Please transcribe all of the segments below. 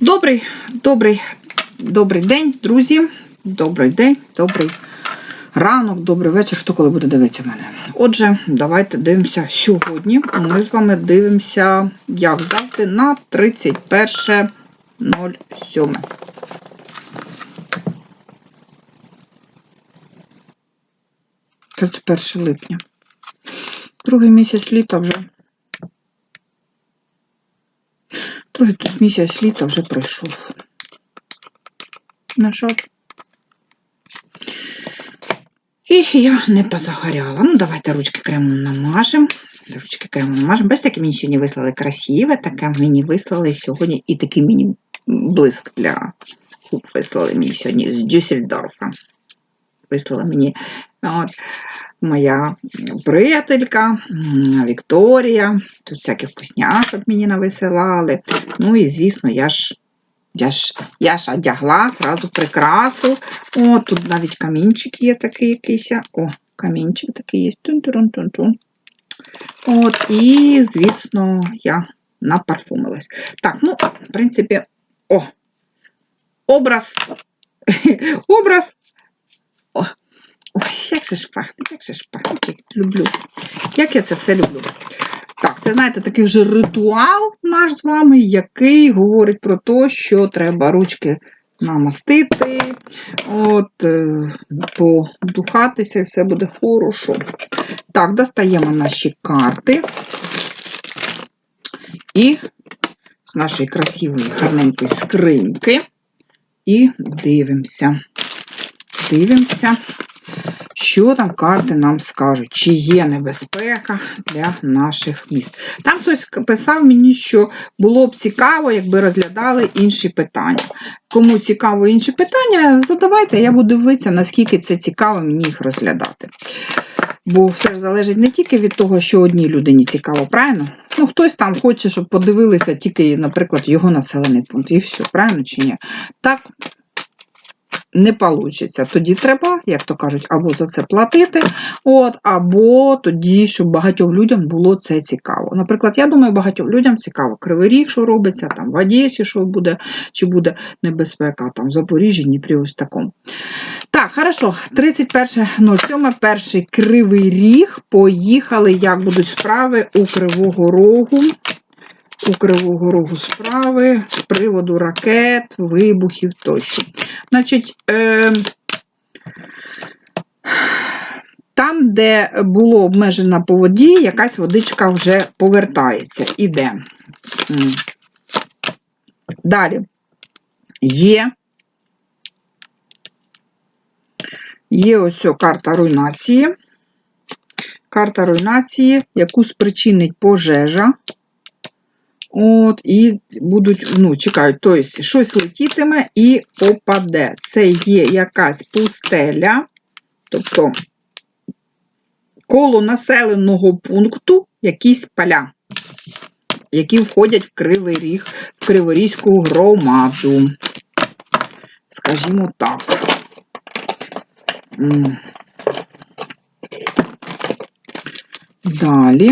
Добрий, добрий, добрий день, друзі. Добрий день, добрий ранок, добрий вечір. Хто коли буде дивитися мене? Отже, давайте дивимося сьогодні. Ми з вами дивимося, як завжди, на 31.07. Це 1 липня. Другий місяць літа вже. Другий тут місяць літа вже пройшов. На жаль. І я не позагоряла. Ну, давайте ручки кремом намажемо. Ручки кремом намажемо. Бачите, таке мені сьогодні вислали красиве, таке мені вислали сьогодні і такий мені блиск для губ вислали мені сьогодні з Дюссельдорфа. Вислала мені от, моя приятелька Вікторія. Тут всяких вкусняшок мені нависилали. Ну і, звісно, я ж я ж, я ж одягла зразу прикрасу. О, тут навіть камінчик є такий якийсь. О, камінчик такий є. Тун-тун-тун-тун. От, і, звісно, я напарфумилась. Так, ну, в принципі, о, образ. Образ. О, Ой, як же ж пахне, як же ж пахне, люблю. Як я це все люблю. Так, це, знаєте, такий вже ритуал наш з вами, який говорить про те, що треба ручки намастити, от, е, подухатися, і все буде хорошо. Так, достаємо наші карти. І з нашої красивої, гарненької скриньки. І дивимося. Дивимося що там карти нам скажуть, чи є небезпека для наших міст. Там хтось писав мені, що було б цікаво, якби розглядали інші питання. Кому цікаво інші питання, задавайте, я буду дивитися, наскільки це цікаво мені їх розглядати. Бо все ж залежить не тільки від того, що одній людині цікаво, правильно? Ну, хтось там хоче, щоб подивилися тільки, наприклад, його населений пункт. І все, правильно чи ні? Так, не вийде. Тоді треба, як то кажуть, або за це платити, от, або тоді, щоб багатьом людям було це цікаво. Наприклад, я думаю, багатьом людям цікаво Кривий Ріг, що робиться, там в Одесі, що буде, чи буде небезпека, там в Запоріжжі, Дніпрі, ось такому. Так, хорошо, 31.07, перший кривий ріг. Поїхали, як будуть справи у Кривого Рогу у Кривого Рогу справи з приводу ракет, вибухів тощо. Значить, е, там, де було обмежено по воді, якась водичка вже повертається. Іде. Далі є. Є ось карта руйнації. Карта руйнації, яку спричинить пожежа. От, І будуть, ну, чекають, тобто щось летітиме і попаде. Це є якась пустеля, тобто коло населеного пункту якісь поля, які входять в Кривий Ріг, в Криворізьку громаду. Скажімо так. Далі.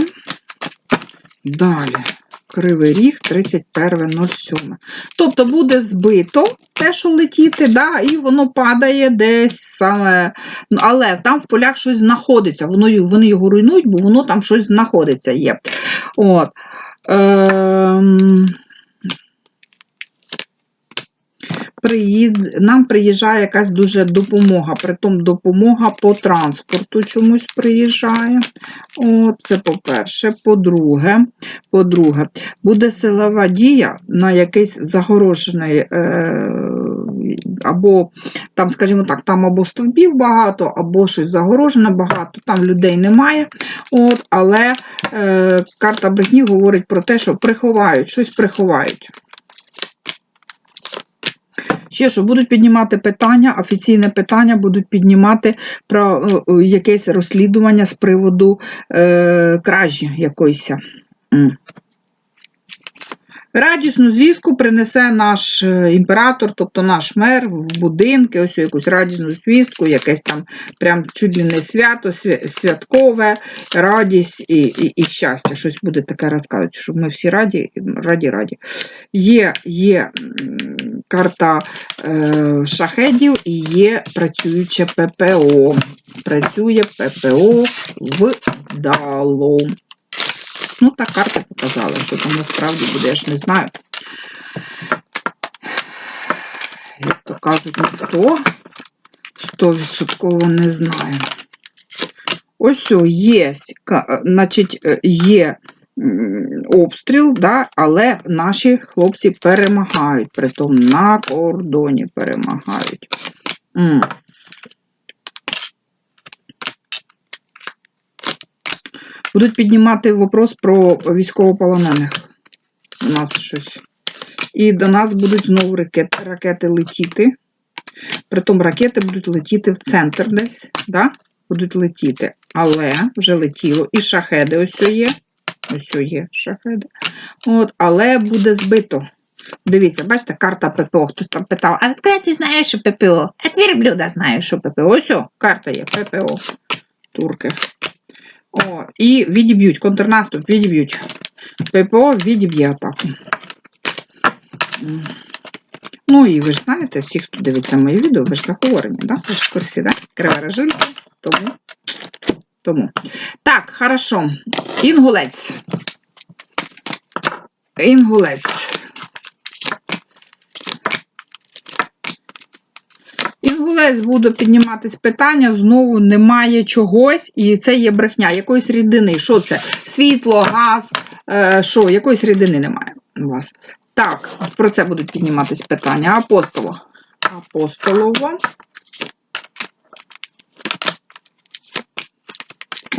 Далі. Кривий ріг 31.07. Тобто буде збито те, що летіти, да, і воно падає десь саме. Ну, але там в полях щось знаходиться. Воно, Вони його руйнують, бо воно там щось знаходиться є. От. Ем приїд... нам приїжджає якась дуже допомога, притом допомога по транспорту чомусь приїжджає. О, Це по-перше. По-друге, по-друге, буде силова дія на якийсь загорожений. Е... Або, там, скажімо так, там або стовбів багато, або щось загорожене багато, там людей немає. От, Але е, карта брехні говорить про те, що приховають, щось приховають. Ще що будуть піднімати питання, офіційне питання будуть піднімати про е, е, якесь розслідування з приводу е, кражі якоїсь. Радісну звістку принесе наш е, імператор, тобто наш мер в будинки, ось якусь радісну звістку, якесь там прям чуть свято, святкове, радість і, і, і щастя. Щось буде таке розказувати, щоб ми всі раді, раді, раді. Є, є карта е, шахедів і є працююче ППО. Працює ППО вдало. Ну, та карта показала, що там насправді буде, я ж не знаю. Як то кажуть, ніхто стовідсотково не знає. Ось о, є, е, значить, е, є обстріл, да, але наші хлопці перемагають, притом на кордоні перемагають. Будуть піднімати вопрос про військовополонених. У нас щось. І до нас будуть знову ракети, ракети летіти. Притом ракети будуть летіти в центр десь, да? будуть летіти. Але вже летіло. І шахеди ось є. Ось є шахеди. От, але буде збито. Дивіться, бачите, карта ППО. Хтось там питав, а скажи, ти знаєш, що ППО? А твір блюда знає, що ППО. Ось, о, карта є, ППО. Турки. О, і відіб'ють, контрнаступ відіб'ють. ППО відіб'є атаку. Ну і ви ж знаєте, всі, хто дивиться мої відео, ви ж заговорені, да? Ви ж в курсі, да? Криворожульки, тому. Тому. Так, хорошо. Інгулець. Інгулець. Інгулець буде підніматись питання, знову немає чогось, і це є брехня, якоїсь рідини. Що це? Світло, газ, е, що, якоїсь рідини немає у вас. Так, про це будуть підніматись питання. Апостоло. Апостолово.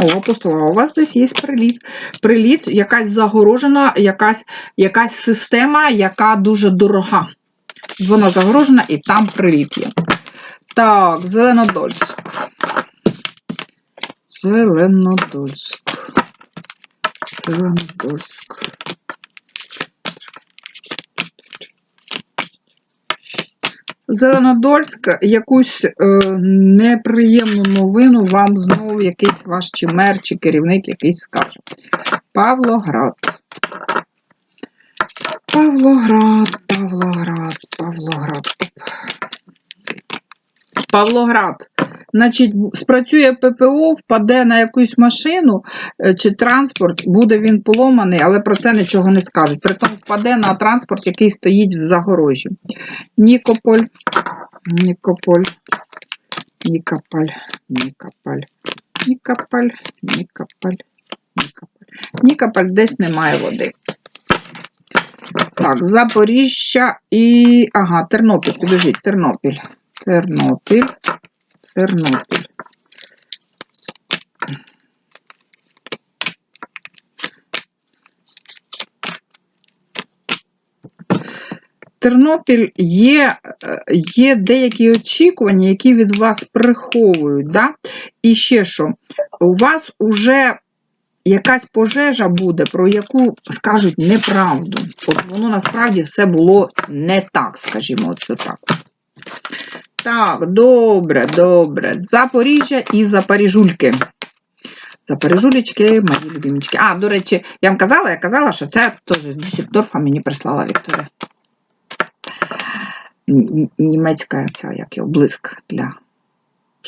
О, апостолова, у вас десь є приліт. Приліт, якась загорожена, якась, якась система, яка дуже дорога. Вона загорожена і там приліт є. Так, Зеленодольськ. Зеленодольськ. Зеленодольськ. Зеленодольськ, якусь е, неприємну новину вам знову якийсь ваш чи мер, чи керівник якийсь скаже. Павлоград. Павлоград, Павлоград, Павлоград. Павлоград. Значить, спрацює ППО, впаде на якусь машину е, чи транспорт, буде він поломаний, але про це нічого не скажуть. Притом впаде на транспорт, який стоїть в загорожі. Нікополь, Нікополь, Нікополь, Нікополь, Нікополь, Нікополь, Нікополь. Нікополь десь немає води. Так, Запоріжжя і. Ага, Тернопіль, підожіть, Тернопіль. Тернопіль. Тернопіль. Тернопіль є, е, є деякі очікування, які від вас приховують. Да? І ще що, у вас уже якась пожежа буде, про яку скажуть неправду. От воно насправді все було не так, скажімо, оце так. Так, добре, добре. Запоріжжя і Запоріжульки. Запоріжулечки, мої любимічки. А, до речі, я вам казала, я казала, що це теж з Дюссельдорфа мені прислала Вікторія. Німецька ця, як його, блиск для.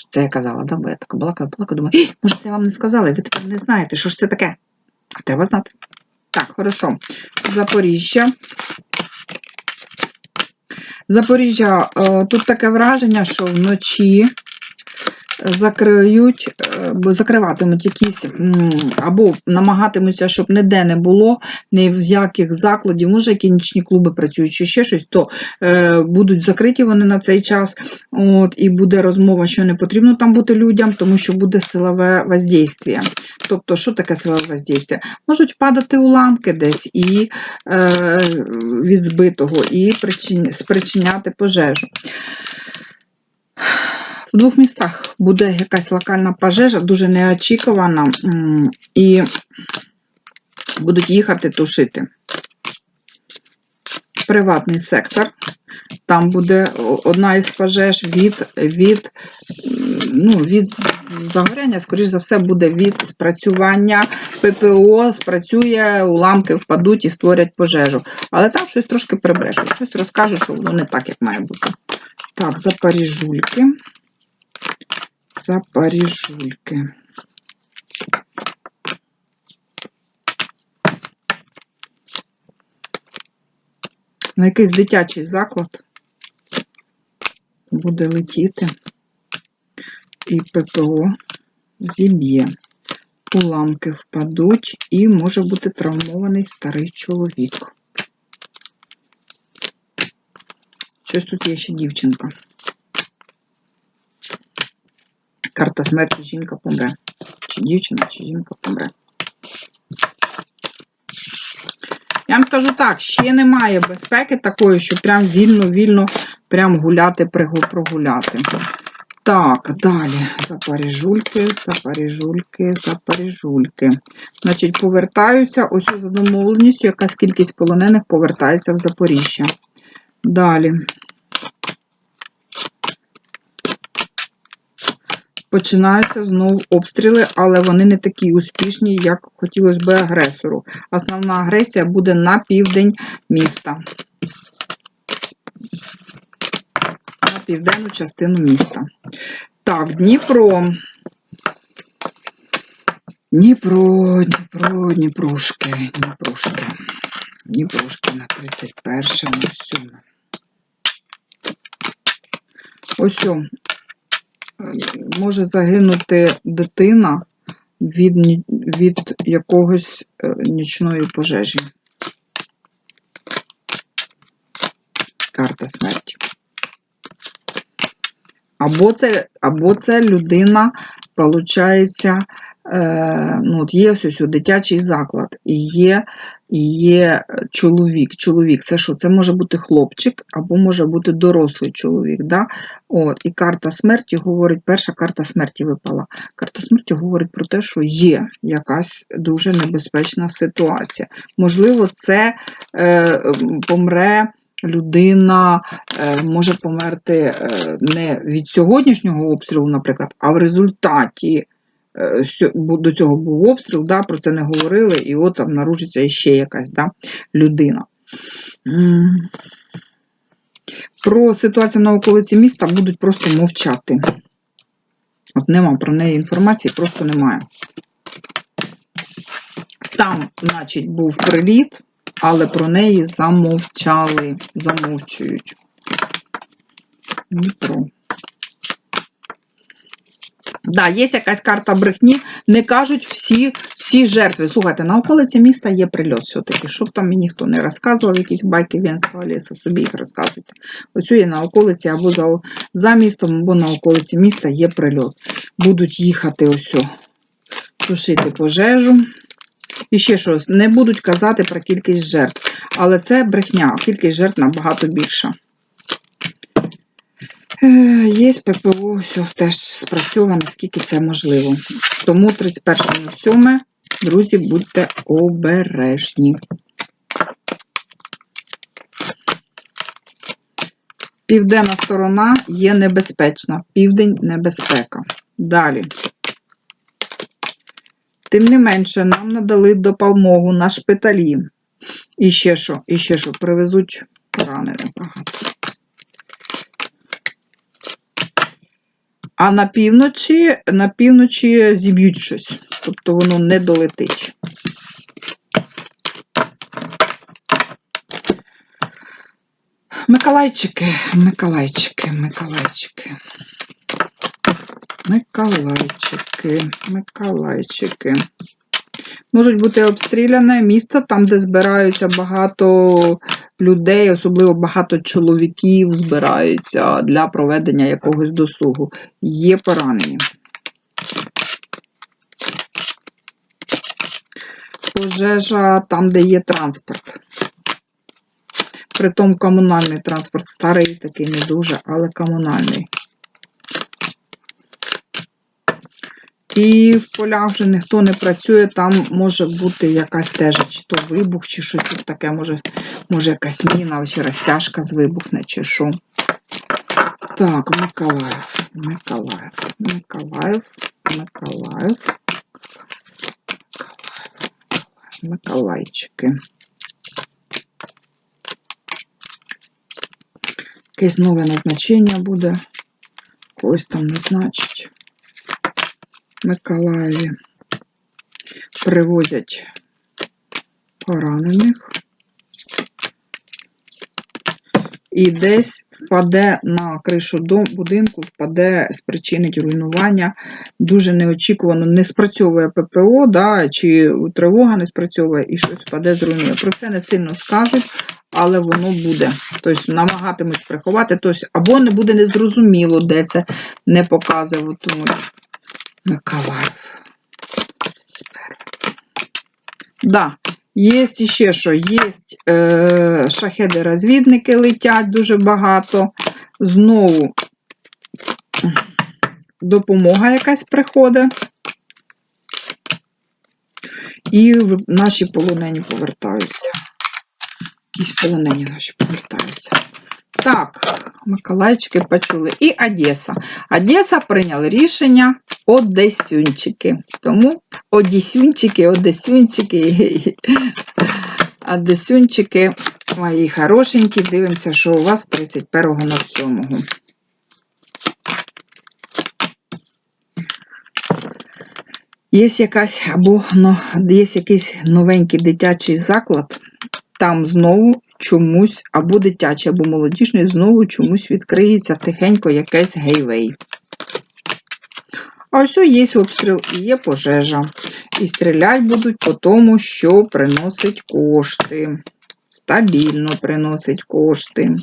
Це я казала, да? бо я така була, була, думаю, «Ей, може, це я вам не сказала, і ви тепер не знаєте, що ж це таке. А треба знати. Так, хорошо. Запоріжжя. Запоріжжя, е, тут таке враження, що вночі закриють, е, закриватимуть якісь або намагатимуться, щоб ніде не було, ні в яких закладів, може, які нічні клуби працюють, чи ще щось, то е, будуть закриті вони на цей час. От, і буде розмова, що не потрібно там бути людям, тому що буде силове воздействие. Тобто, що таке силове воздействие? Можуть падати уламки десь і е, від збитого, і спричиняти пожежу. В двох містах буде якась локальна пожежа, дуже неочікувана, і будуть їхати тушити. приватний сектор. Там буде одна із пожеж від, від, ну, від загоряння, скоріш за все, буде від спрацювання ППО, спрацює, уламки впадуть і створять пожежу. Але там щось трошки прибрешуть, щось розкажуть, що воно не так, як має бути. Так, запаріжульки. Запаріжульки. На якийсь дитячий заклад буде летіти і ППО зіб'є. Уламки впадуть і може бути травмований старий чоловік. Щось тут є ще дівчинка. Карта смерті жінка помре. Чи дівчина, чи жінка помре. Я вам скажу так, ще немає безпеки такої, що прям вільно-вільно прям гуляти, прогуляти. Так, далі. Запаріжульки, запаріжульки, запаріжульки. Значить, повертаються, ось за домовленістю, якась кількість полонених повертається в Запоріжжя. Далі. Починаються знову обстріли, але вони не такі успішні, як хотілося би агресору. Основна агресія буде на південь міста. На південну частину міста. Так, Дніпро. Дніпро, Дніпро, Дніпрошки, Дніпрошки. Дніпрошки на 31 на 7. Ось може загинути дитина від, від якогось е, нічної пожежі. Карта смерті. Або це, або це людина, виходить, ну, от є ось ось дитячий заклад, і є, і є чоловік. Чоловік, це що? Це може бути хлопчик, або може бути дорослий чоловік. Да? От, і карта смерті говорить, перша карта смерті випала. Карта смерті говорить про те, що є якась дуже небезпечна ситуація. Можливо, це е, помре людина е, може померти е, не від сьогоднішнього обстрілу, наприклад, а в результаті е, до цього був обстріл, да, про це не говорили, і от там наружиться іще якась да, людина. Про ситуацію на околиці міста будуть просто мовчати. От нема про неї інформації, просто немає. Там, значить, був приліт, але про неї замовчали, замовчують. Дніпро. Да, є якась карта брехні, не кажуть всі, всі жертви. Слухайте, на околиці міста є прильот все-таки. Щоб там мені ніхто не розказував, якісь байки Венського лісу, собі їх розказуйте. Ось є на околиці або за, за містом, або на околиці міста є прильот. Будуть їхати ось тушити пожежу. І ще щось, не будуть казати про кількість жертв. Але це брехня, кількість жертв набагато більша. Е, Є ППО, все теж спрацьоване, скільки це можливо. Тому 31.07, друзі, будьте обережні. Південна сторона є небезпечна, південь небезпека. Далі. Тим не менше, нам надали допомогу на шпиталі. І ще що, і ще що, привезуть поранених багато. А на півночі, на півночі зіб'ють щось, тобто воно не долетить. Миколайчики, Миколайчики, Миколайчики. Миколайчики, Миколайчики. Можуть бути обстріляне місто, там, де збираються багато людей, особливо багато чоловіків збираються для проведення якогось досугу. Є поранені. Пожежа там, де є транспорт. Притом комунальний транспорт, старий такий не дуже, але комунальний. І в полях вже ніхто не працює, там може бути якась теж, чи то вибух, чи щось таке, може, може якась міна, чи розтяжка з вибухне, чи що. Так, Миколаїв, Миколаїв, Миколаїв, Миколаїв, Миколайчики. Якесь нове назначення буде. Когось там назначить. Миколаєві привозять поранених. І десь впаде на кришу будинку, впаде, спричинить руйнування. Дуже неочікувано не спрацьовує ППО, да, чи тривога не спрацьовує і щось впаде, зруйнує. Про це не сильно скажуть, але воно буде. Тобто намагатимуть приховати, тобто, або не буде незрозуміло, де це не показуватимуть. Миколаїв. Да, є ще що, є е, шахеди-розвідники летять дуже багато. Знову допомога якась приходить. І наші полонені повертаються. Якісь полонені наші повертаються. Так, Миколаївчики почули. І Одеса. Одеса прийняли рішення Одесюнчики. Тому Одесюнчики, Одесюнчики, Одесюнчики, мої хорошенькі, дивимося, що у вас 31.07. Є якась або ну, є якийсь новенький дитячий заклад, там знову чомусь, або дитячий, або молодіжний, знову чомусь відкриється тихенько якийсь гейвей. А ось є обстріл і є пожежа. І стріляти будуть по тому, що приносить кошти. Стабільно приносить кошти.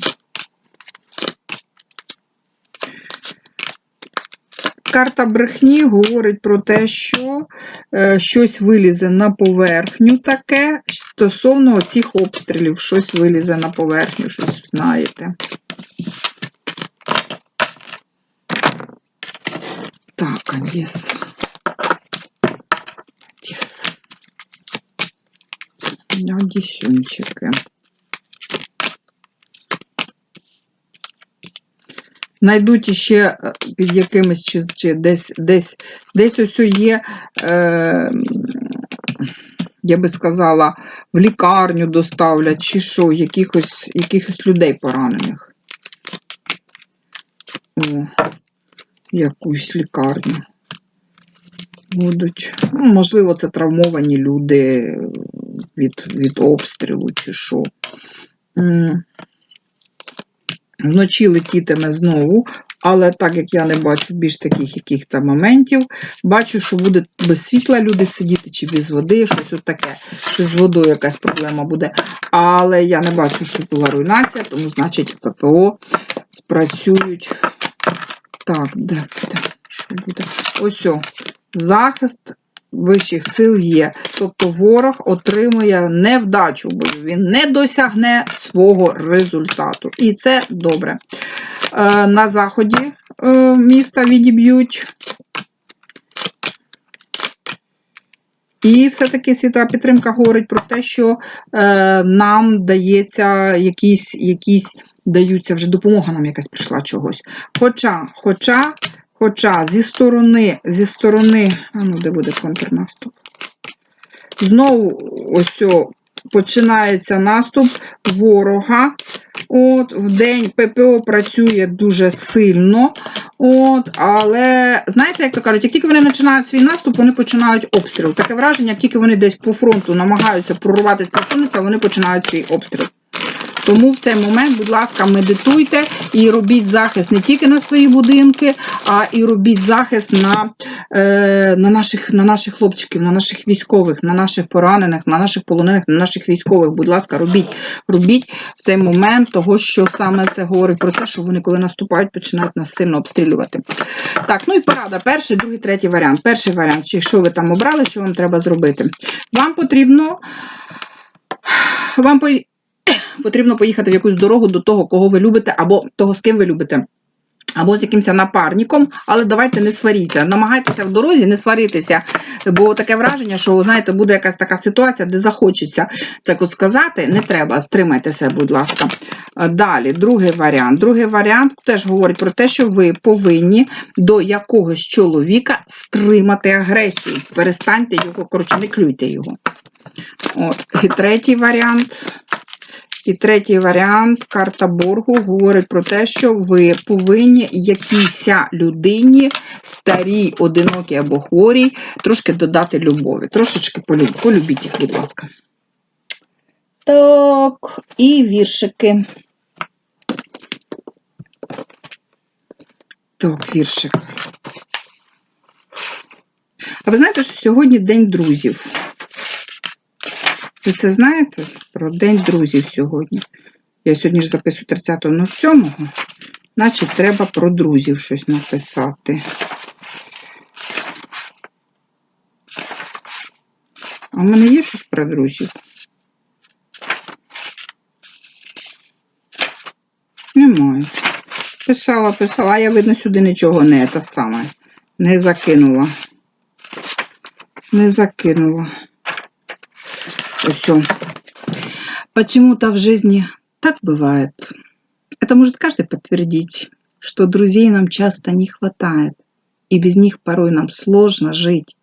Карта брехні говорить про те, що е, щось вилізе на поверхню таке стосовно цих обстрілів, щось вилізе на поверхню, щось знаєте. Так, Одеса. Одеса. Одесюнчики. Найдуть іще е, під якимось чи, чи десь, десь, десь ось є, е, я би сказала, в лікарню доставлять, чи що, якихось, якихось людей поранених. О, якусь лікарню. Будуть. Ну, можливо, це травмовані люди від, від обстрілу, чи що. Вночі летітиме знову, але так як я не бачу більш таких яких там моментів, бачу, що буде без світла люди сидіти чи без води, щось от таке, щось з водою якась проблема буде. Але я не бачу, що була руйнація, тому значить ППО спрацюють. Так, де, де, що буде? Ось о, захист вищих сил є. Тобто ворог отримує невдачу в бою, він не досягне свого результату. І це добре. Е, на заході е, міста відіб'ють. І все-таки світа підтримка говорить про те, що е, нам дається якісь, якісь даються вже допомога нам якась прийшла чогось. Хоча, хоча, хоча зі сторони, зі сторони, а ну де буде контрнаступ? Знову ось о, починається наступ ворога. От, в день ППО працює дуже сильно. От, але знаєте, як то кажуть, як тільки вони починають свій наступ, вони починають обстріл. Таке враження, як тільки вони десь по фронту намагаються прорватися, просунутися, вони починають свій обстріл. Тому в цей момент, будь ласка, медитуйте і робіть захист не тільки на свої будинки, а і робіть захист на, е, на, наших, на наших хлопчиків, на наших військових, на наших поранених, на наших полонених, на наших військових. Будь ласка, робіть, робіть в цей момент того, що саме це говорить про те, що вони, коли наступають, починають нас сильно обстрілювати. Так, ну і порада. Перший, другий, третій варіант. Перший варіант, якщо ви там обрали, що вам треба зробити? Вам потрібно. Вам потрібно поїхати в якусь дорогу до того, кого ви любите, або того, з ким ви любите. або з якимось напарником, але давайте не сваріться. Намагайтеся в дорозі не сваритися, бо таке враження, що знаєте, буде якась така ситуація, де захочеться це сказати. Не треба, стримайтеся, будь ласка. Далі, другий варіант. Другий варіант теж говорить про те, що ви повинні до якогось чоловіка стримати агресію. Перестаньте його, коротше, не клюйте його. От. І третій варіант. І третій варіант, карта боргу, говорить про те, що ви повинні якійсь людині, старій, одинокій або хворій, трошки додати любові. Трошечки полюб... полюбіть їх, будь ласка. Так, і віршики. Так, віршик. А ви знаєте, що сьогодні День друзів? Ви це знаєте? Про День друзів сьогодні. Я сьогодні ж записую 30.07, значить треба про друзів щось написати. А в мене є щось про друзів? Немає. Писала, писала, а я, видно, сюди нічого не те саме. Не закинула. Не закинула. Ось. Почему-то в жизни так бывает. Это может каждый подтвердить, что друзей нам часто не хватает, и без них порой нам сложно жить.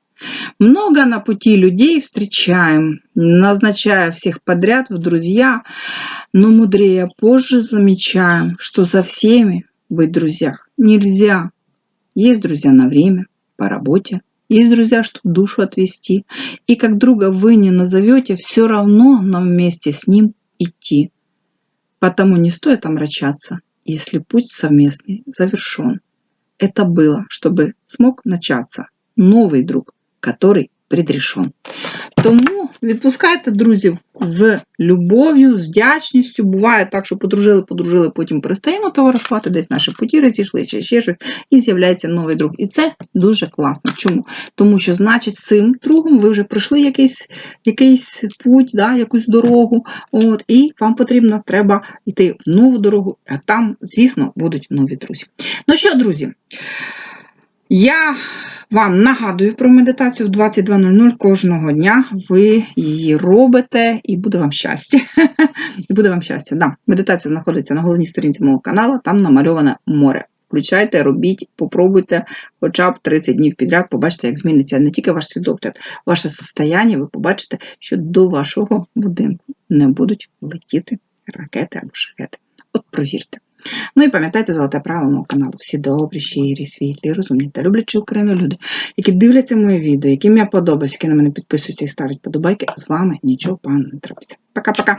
Много на пути людей встречаем, назначая всех подряд в друзья, но мудрее позже замечаем, что за всеми быть в друзьях нельзя. Есть друзья на время, по работе, есть друзья, чтобы душу отвести. И как друга вы не назовете, все равно нам вместе с ним идти. Потому не стоит омрачаться, если путь совместный завершен. Это было, чтобы смог начаться новий друг, который предрешен. Тому відпускайте друзів з любов'ю, з вдячністю. Буває так, що подружили, подружили, потім перестаємо товаришувати, десь наші путі розійшли, чи ще щось, і з'являється новий друг. І це дуже класно. Чому? Тому що, значить, цим другом ви вже пройшли якийсь якийсь путь, да, якусь дорогу, от, і вам потрібно треба йти в нову дорогу, а там, звісно, будуть нові друзі. Ну що, друзі? Я вам нагадую про медитацію в 22.00 кожного дня. Ви її робите, і буде вам щастя. І буде вам щастя. Да, Медитація знаходиться на головній сторінці мого каналу, там намальоване море. Включайте, робіть, попробуйте хоча б 30 днів підряд, побачите, як зміниться не тільки ваш свідогляд, ваше состояння, ви побачите, що до вашого будинку не будуть летіти ракети або шахети. От провірте. Ну і пам'ятайте золоте правило мого каналу. Всі добрі, щирі, світлі, розумні та люблячі Україну люди, які дивляться моє відео, яким я подобаюсь, які на мене підписуються і ставлять подобайки, з вами нічого пан не трапиться. Пока-пока!